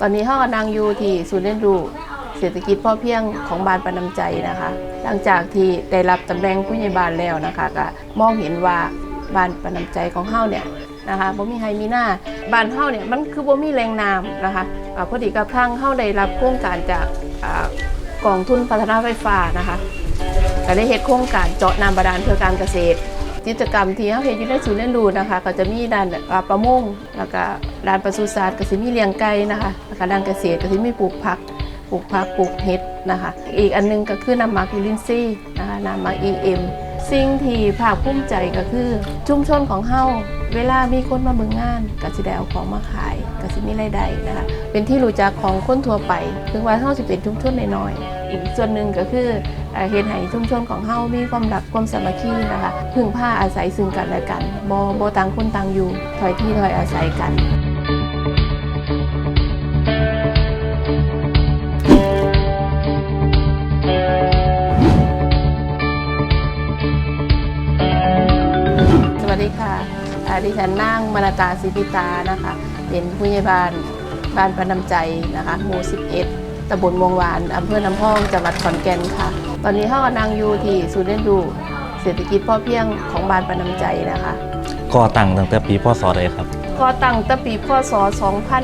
ตอนนี้ห้องนางอยู่ที่ศูนย์เรียนรู้เศรษฐกิจพ่อเพียงของบ้านปานน้ำใจนะคะ หลังจากที่ได้รับตำแหน่งผู้ใหญ่บ้านแล้วนะคะก็มองเห็นว่าบ้านปานน้ำใจของเฮาเนี่ยนะคะบ่มีไฮมีหน้าบ้านเฮาเนี่ยมันคือบ่มีแรงน้ำนะคะอ่าพอดีกับทางเฮาได้รับโครงการจากอ่ากองทุนพัฒนาไฟฟ้านะคะก็ได้เฮ็ดโครงการเจาะน้ำบาดาลเพื่อการเกษตรกิจกรรมที่เขาเฮ็ดอยู่ในศูนย์เรียนรู้นะคะ ก็จะมีด้านอ่าประมงแล้วก็ ด้านปศุสัตว์ก็สิมีเลี้ยงไก่นะคะแล้วก็ด้านเกษตรก็สิมีปลูกผักปลูกผักปลูกเห็ดนะคะ อีกอันหนึงก็คือน้ำมักยูรินซีย์นะคะน้ำมัก EM สิ่งที่ภาคภูมิใจก็คือชุมชนของเฮาเวลามีคนมาเบิ่งงานก็สิได้เอาของมาขายก็สิมีรายได้นะคะเป็นที่รู้จักของคนทั่วไปถึงว่าเฮาสิเป็นชุมชนน้อยๆอีกส่วนหนึ่งก็คือเอ่อเฮ็ดให้ชุมชนของเฮามีความรักความสามัคคีนะคะพึ่งพาอาศัยซึ่งกันและกันบ่บ่ต่างคนต่างอยู่ถอยที่ถอยอาศัยกัน ฉันนางมณตาสิพิตานะคะ เป็นผู้ใหญ่บ้านบ้านประนำใจนะคะหมู่ 11ตำบลมวงวานอำเภอน้ำพองจังหวัดขอนแก่นค่ะ ตอนนี้ห้องนางอยู่ที่ศูนย์เรียนรู้เศรษฐกิจพ่อเพียงของบ้านประนำใจนะคะก่อตั้งตั้งแต่ปีพศใดครับก็ตั้งแต่ปีพศ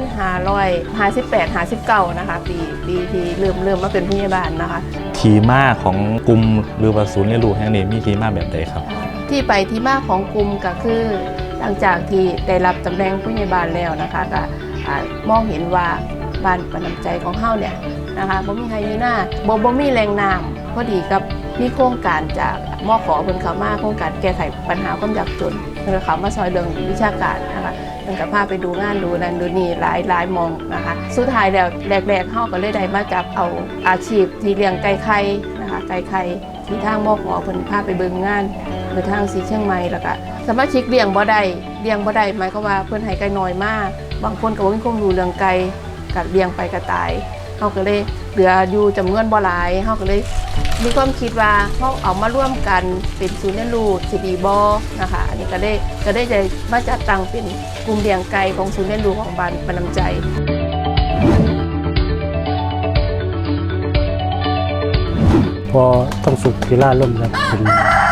2558 59 นะคะ ปีปีที่เริ่มเริ่มมาเป็นผู้ใหญ่บ้านนะคะ ทีมาของกลุ่มหรือว่าศูนย์เรียนรู้แห่งนี้มีทีมาแบบใดครับ ที่ไปที่มาของกลุ่มก็คือห ลังจากที่ได้รับตำแหน่งผู้ใหญ่บ้านแล้วนะคะก็มองเห็นว่าบ้านประนำใจของเฮาเนี่ยนะคะบ่มีไฮมีหน้าบ่บ่มีแรงน้ำพอดีกับมีโครงการจากมอขอเพิ่นเข้ามาโครงการแก้ไขปัญหาความยากจนเพิ่นเข้ามาซอยเรื่องวิชาการนะคะเพิ่นก็พาไปดูงานดูนั่นดูนี่หลายหลายมองนะคะ สุดท้ายแล้วแรกๆเฮาก็เลยได้มาจับเอาอาชีพที่เลี้ยงไก่ไข่นะคะไก่ไข่ที่ทางมอขอเพิ่นพาไปเบิ่งงาน หรือทางสีเชียงใหม่แล้วก็สมาชิกเลี้ยงบ่ได้เลี้ยงบ่ได้หมายความว่าเพิ่อนให้ไก่น้อยมาก บางคนก็บ่มีความรู้เรื่องไก่ก็เลี้ยงไปก็ตายเฮาก็เลยเหลืออยู่จำนวนบ่หลายเฮาก็เลย มีความคิดว่าเฮาเอามาร่วมกันเป็นศูนย์เรียนรู้สิดีบ่นะคะ อันนี้ก็ได้ก็ได้จะมาจัดตั้งเป็นกลุ่มเลี้ยงไก่ของศูนย์เรียนรู้ของบ้านปานน้ำใจพอต้องสุขพิล่าล่มครับเป็น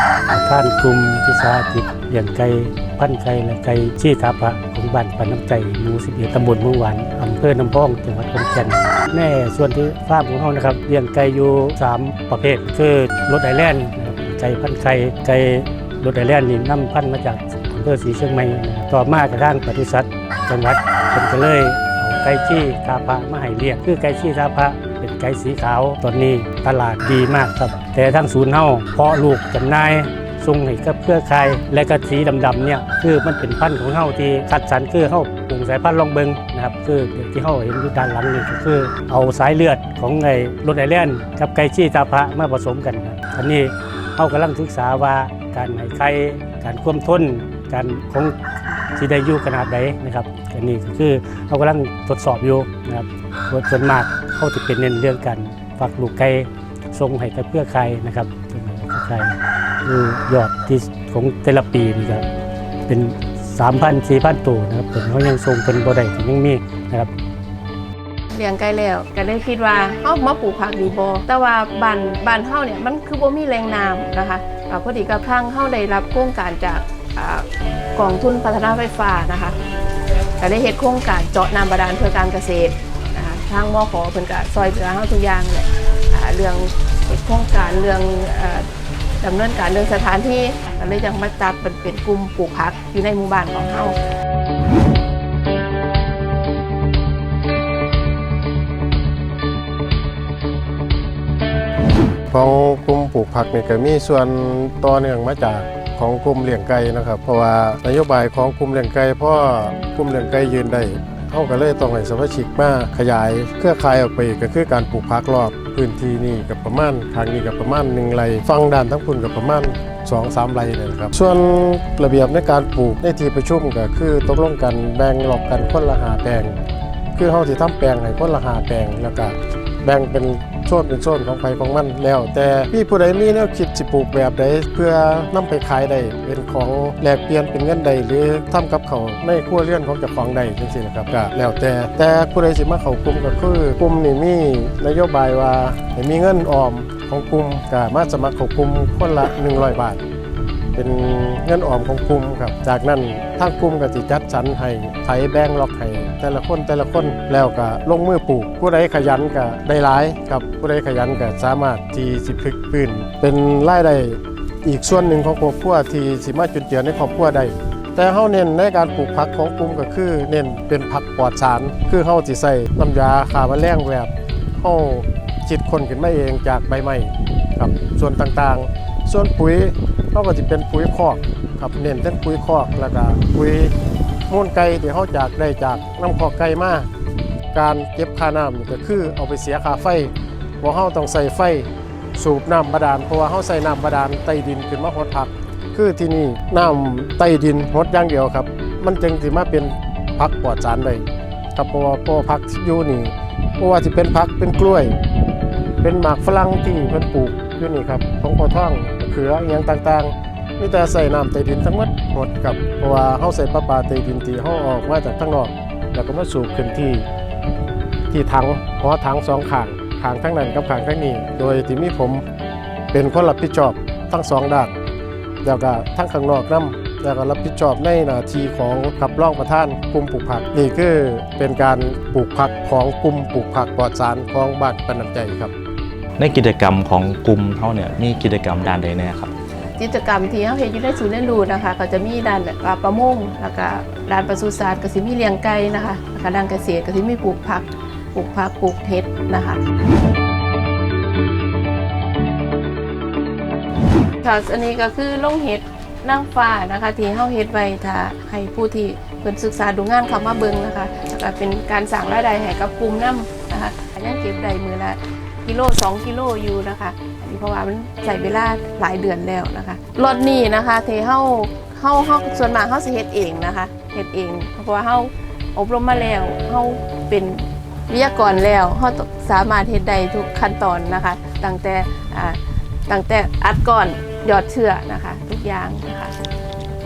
ท่านกลุ่มที่สาธิตเลี้ยงไก่พันไก่และไก่ชี้ทาพระของบ้านปันน้ำใจหมู่สิบเอ็ดตำบลเมืองหวานอำเภอน้ำพองจังหวัดขอนแก่นแน่ส่วนที่ฟาร์มของเรานะครับเลี้ยงไก่อยู่สามประเภท คือรถไอแลนด์นะครับไก่พันไก่ไก่รถไอแลนด์นี่นำพันมาจากอำเภอศรีเชียงใหม่ต่อมากระทั่งปศุสัตว์จังหวัดเป็นก็เลยเอาไก่ชี้ทาพระมาให้เลี้ยงคือไก่ชี้ทาพระ ไก่สีขาวตอนนี้ตลาดดีมากครับ แต่ทั้งศูนย์เฮาเพาะลูกจำหน่ายส่งให้กับเครือข่ายและก็สีดำๆเนี่ยคือมันเป็นพันธุ์ของเฮาที่คัดสรรคือเฮาปลูกสายพันธุ์ลองเบิงนะครับคือที่เฮาเห็นอยู่ด้านหลังนี่ก็คือ เอาสายเลือดของไอ้รถไอแลนด์กับไก่ชี้ทาพระมาผสมกันครับอันนี้เฮากำลังศึกษาว่าการให้ไข่การควบทนการของที่ได้อยู่ขนาดใดนนะครับอันนี้ก็คือเขากำลังทดสอบอยู่นะครับ ส่วนมากเขาจะเป็นเน้นเรื่องการฝักลูกไก่ทรงให้กับเพื่อใครนะครับส่งให้กับใครคือยอดที่ของแต่ละปีนี่ครับเป็น3,000 4,000ตัวนะครับผมเขายังทรงเป็นบ่ได้ถึงยังมีนะครับเลี้ยงไก่แล้วก็ได้คิดว่าเฮามาปลูกผักดีบ่แต่ว่าบ้านบ้านเฮาเนี่ยมันคือบ่มีแรงน้ำนะคะอ่าพอดีกับทางเฮาได้รับโครงการจากกองทุนพัฒนาไฟฟ้านะคะก็ได้เฮ็ดโครงการเจาะน้ำบาดาลเพื่อการเกษตร ทางมอขอเพิ่นก็ซอยเหลือเฮาทุกอย่างแหละอ่าเรื่องโครงการเรื่องอ่อดำเนินการเรื่องสถานที่ก็เลยจังมาจัดเป็นเป็นกลุ่มปลูกผักอยู่ในหมู่บ้านของเฮาของกลุ่มปลูกผักนี่ก็มีส่วนต่อเนื่องมาจากของกลุ่มเลี้ยงไก่นะครับ เพราะว่านโยบายของกลุ่มเลี้ยงไก่พราะกลุ่มเลี้ยงไก่ยืนได้ เขาก็เลยต้องให้สมาชิกมาขยายเครือข่ายออกไปก็คือการปลูกพักรอบพื้นที่นี่กับประมาณทางนี้กับประมาณหนึ่งไร่ฟังด้านทั้งคุณกับประมาณ2อสามไร่เลยครับ ส่วนระเบียบในการปลูกในที่ประชุมก็คือตกลงกันแบ่งหลอกกันคนละหาแปลง คือเขาสิทำแปลงให้คนละหาแปลงแล้วก็แบ่งเป็น โซนเป็นโซนของไผของมันแล้ว แต่มีผู้ใดมีแนวคิดสิปลูกแบบใดเพื่อนำไปขายได้เป็นของแลกเปลี่ยนเป็นเงินใดหรือทำกับเขาในครัวเรือนของเจ้าของใดจังซี่นะครับก็แล้วแต่แต่ผู้ใดสิมาเข้ากลุ่มก็คือกลุ่มนี่มีนโยบายว่าให้มีเงินออมของกลุ่มก็มาสมัครเข้ากลุ่มคนละ 100 บาท เป็นเงินออมของกลุ่มครับ จากนั้นทางกลุ่มก็สิจัดสรรให้ไถแบ่งล็อกให้แต่ละคนแต่ละคนแล้วก็ลงมือปลูก ผู้ใดขยันก็ได้หลายครับผู้ใดขยันก็สามารถที่สิพลิกพื้นเป็นรายได้อีกส่วนหนึ่งของครอบครัวที่สิมาจุนเจือในครอบครัวได้แต่เฮาเน้นในการปลูกผักของกลุ่มก็คือ เน้นเป็นผักปลอดสาร คือเฮาสิใส่น้ำยาฆ่าแมลงแบบเฮาคิดคนขึ้นมาเองจากใบไม้ครับส่วนต่างๆ ส่วนปุ๋ย เฮาก็สิเป็นปุ๋ยคอกครับเน้นทั้งปุ๋ยคอกแล้วก็ปุ๋ยมูลไก่ที่เฮาจากได้จากน้ำคอกไก่มาการเก็บค่าน้ำก็คือเอาไปเสียค่าไฟบ่เฮาต้องใส่ไฟสูบน้ำบาดาลเพราะว่าเฮาใส่น้ำบาดาลใต้ดินขึ้นมาฮดผัก คือที่นี่น้ำใต้ดินฮดอย่างเดียวครับ มันจึงสิมาเป็นผักปลอดสารได้ครับเพราะว่าเพราะว่าผักอยู่นี่เพราะว่าสิเป็นผักเป็นกล้วย เป็นหมากฝรั่งที่เพิ่นปลูกอยู่นี่ครับของพอท่อง เขืออย่างต่างๆมีแต่ใส่น้ำใต้ดินทั้งหมดหมดครับเพราะว่าเฮาใส่ปลาปลาใต้ดินที่เฮาออกมาจากข้างนอก แล้วก็มาสูบขึ้นที่ที่ถังเพราะถังสองขางขางทั้งนั้นกับขางทั้งนี้ โดยที่มีผมเป็นคนรับผิดชอบทั้งสองด้านแล้วก็ทั้งข้างนอกนํแล้วก็รับผิดชอบในหน้าที่ของขับร่องประธานกลุ่มปลูกผัก นี่คือเป็นการปลูกผักของกลุ่มปลูกผักปลอดสารของบ้านปนันใจครับ ในกิจกรรมของกลุ่มเขาเนี่ยมีกิจกรรมด้านใดแน่ครับ กิจกรรมที่เขาเห็นอยู่ในศูนย์เรียนรู้นะคะ ก็จะมีด้านแบบว่าประมงแล้วก็ด้านปศุสัตว์ก็สิมีเลี้ยงไก่นะคะแล้วก็ด้านเกษตรก็สิมีปลูกผักปลูกผักปลูกเห็ดนะคะค่ะอันนี้ก็คือลงเห็ดนั่งฟ้านะคะ ที่เฮาเฮ็ดไว้ถ้าให้ผู้ที่เพิ่นศึกษาดูงานเข้ามาเบิ่งนะคะแล้วก็เป็นการสร้างรายได้ให้กับกลุ่มนํนะคะยังเก็บได้มือละ กิโล2กิโลอยู่นะคะอันนี้เพราะว่ามันใช้เวลาหลายเดือนแล้วนะคะรถนี้นะคะเท่เฮาเฮาเฮาส่วนมากเฮาสิเฮ็ดเองนะคะเฮ็ดเอง เพราะว่าเฮาอบรมมาแล้วเฮาเป็นวิทยากรแล้วเฮาสามารถเฮ็ดได้ทุกขั้นตอนนะคะ ตั้งแต่อ่าตั้งแต่อัดก้อนหยอดเชื้อนะคะ ทุกอย่างนะคะ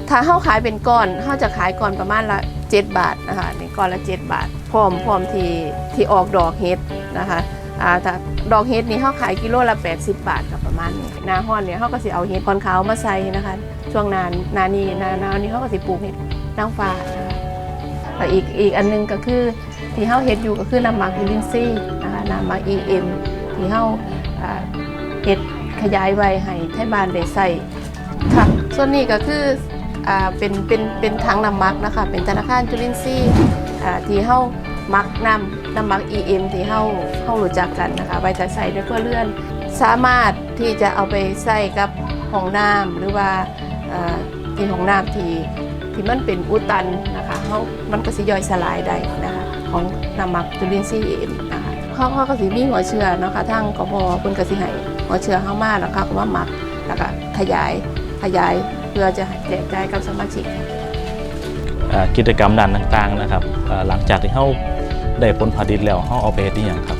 ถ้าเฮาขายเป็นก้อนเฮาจะขายก้อนประมาณละ 7 บาทนะคะนี่ก้อนละ 7 บาท พร้อมพร้อมที่ที่ออกดอกเฮ็ดนะคะ อ่าถ้าดอกเฮ็ดนี่เฮาขายกิโลละ 80 บาทกับประมาณนี้หนาฮ้อนเนี่ยเฮาก็สิเอาเห็ดคอนขาวมาใส่นะคะ ช่วงนาหนานี้นานานี้เฮาก็สิปลูกเห็ดนางฟ้านะคะแล้วอีกอีกอันหนึงก็คือที่เฮาเฮ็ดอยู่ก็คือน้ำหมักอิลินซีย์นะคะน้ำหมัก EM ที่เฮาอ่าเฮ็ดขยายไว้ให้ไทบ้านได้ใส่ค่ะส่วนนี้ก็คืออ่าเป็นเป็นเป็นถังน้ำหมักนะคะเป็นธนาคารจุลินทรีย์อ่าที่เฮา มักน้ำน้ำมัก EM ที่เฮาเฮารู้จักกันนะคะไว้จะใส่ในครัวเรือน สามารถที่จะเอาไปใส่กับห้องน้ำหรือว่าที่ห้องน้ำที่ที่มันเป็นอุดตันนะคะเฮามันก็สิย่อยสลายได้นะคะของน้ำมักจุลินทรีย์ EM นะคะเขาเขาก็สิมีหัวเชื้อเนาะคะทั้งกพเพิ่นก็สิให้หัวเชื้อเฮามาแล้วก็มาหมักแล้วก็ขยายขยายเพื่อจะแจกจ่ายกับสมาชิกกิจกรรมด้านต่างๆนะครับหลังจากที่เขา ได้ผลผลิตแล้วเขาเอาไปเฮ็ดอีหยังครับ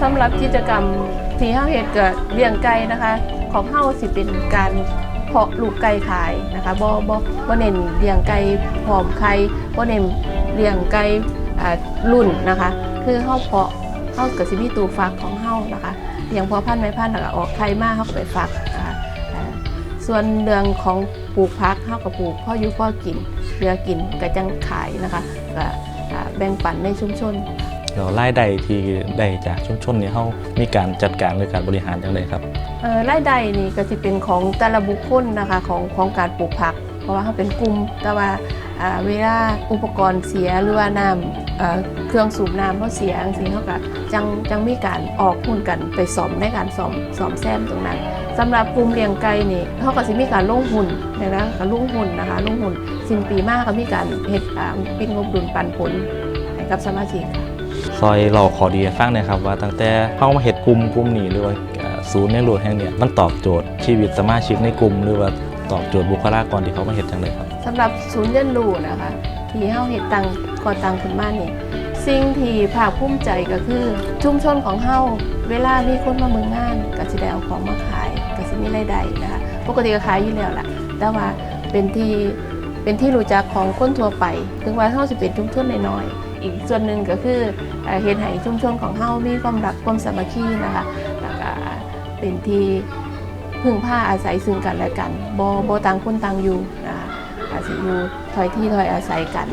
สำหรับกิจกรรมที่เฮาเฮ็ดก็เลี้ยงไก่นะคะ ของเฮาสิเป็นการเพาะลูกไก่ขายนะคะบ่บ่บ่เน้นเลี้ยงไก่พร้อมไข่บ่เน้นเลี้ยงไก่อ่ารุ่นนะคะ คือเฮาเพาะเฮาก็สิมีตู้ฟักของเฮานะคะเลี้ยงพอพันธุ์แม่พันแล้วก็ออกไข่มาเฮาก็ไปฟักนะคะส่วนเรื่องของปลูกพักเฮาก็ปลูกพ่ออยู่พ่อกินเหลือกินก็จังขายนะคะก็ อ่าแบ่งปันในชุมชนแล้วรายได้ที่ได้จากชุมชนเนี่ยเขามีการจัดการหรือการบริหารอย่างไรครับเอ่อรายได้นี่ก็จะเป็นของแต่ละบุคคลนะคะของของการปลูกผัก เพราะว่าเขาเป็นกลุ่มแต่ว่าอ่าเวลาอุปกรณ์เสียหรือว่าน้ำเอ่อเครื่องสูบน้ำเขาเสียจังซี่เขาก็จังจังมีการออกหุ้นกันไปซ่อมในการซ่อมซ่อมแซมตรงนั้นสำหรับกลุ่มเลี้ยงไก่นี่เขาก็สิมีการลงหุ้นนะคะก็ลงหุ้นนะคะลงหุ้น สิ้นปีมากก็มีการเฮ็ดอ่าปิดงบดุลปันผลให้กับสมาชิกค่ะซอยเราขอดีให้ฟังหนะครับว่าตั้งแต่เข้ามาเห็ดกลุ่มกลุ่มนี้หรือว่าเอ่อศูนย์ในรูแห่งเนี้มันตอบโจทย์ชีวิตสมาชิกในกลุ่ม หรือว่าตอบโจทย์บุคลากรที่เขามาเห็ดจังเลยครับสำหรับศูนย์เรียนรู้นะคะที่เฮาเฮ็ดตังก่อตังขึ้นมานี่สิ่งที่ภาคภูมิใจก็คือชุมชนของเฮาเวลามีคนมาเมืองงานก็สิได้เอาของมาขายก็สิมีรายได้นะคะปกติก็ขายอยู่แล้วล่ะ แต่ว่าเป็นที่ เป็นที่รู้จักของคนทั่วไป ถึงว่าเฮาสิเป็นชุมชนน้อยๆอีกส่วนหนึ่งก็คือเฮ็ดให้ชุมชนของเฮามีความรักความสามัคคีนะคะแล้วก็เป็นที่พึ่งพาอาศัยซึ่งกันและกันบ่บ่ต่างคนต่างอยู่นะคะอาศัยอยู่ถอยที่ถอยอาศัยกัน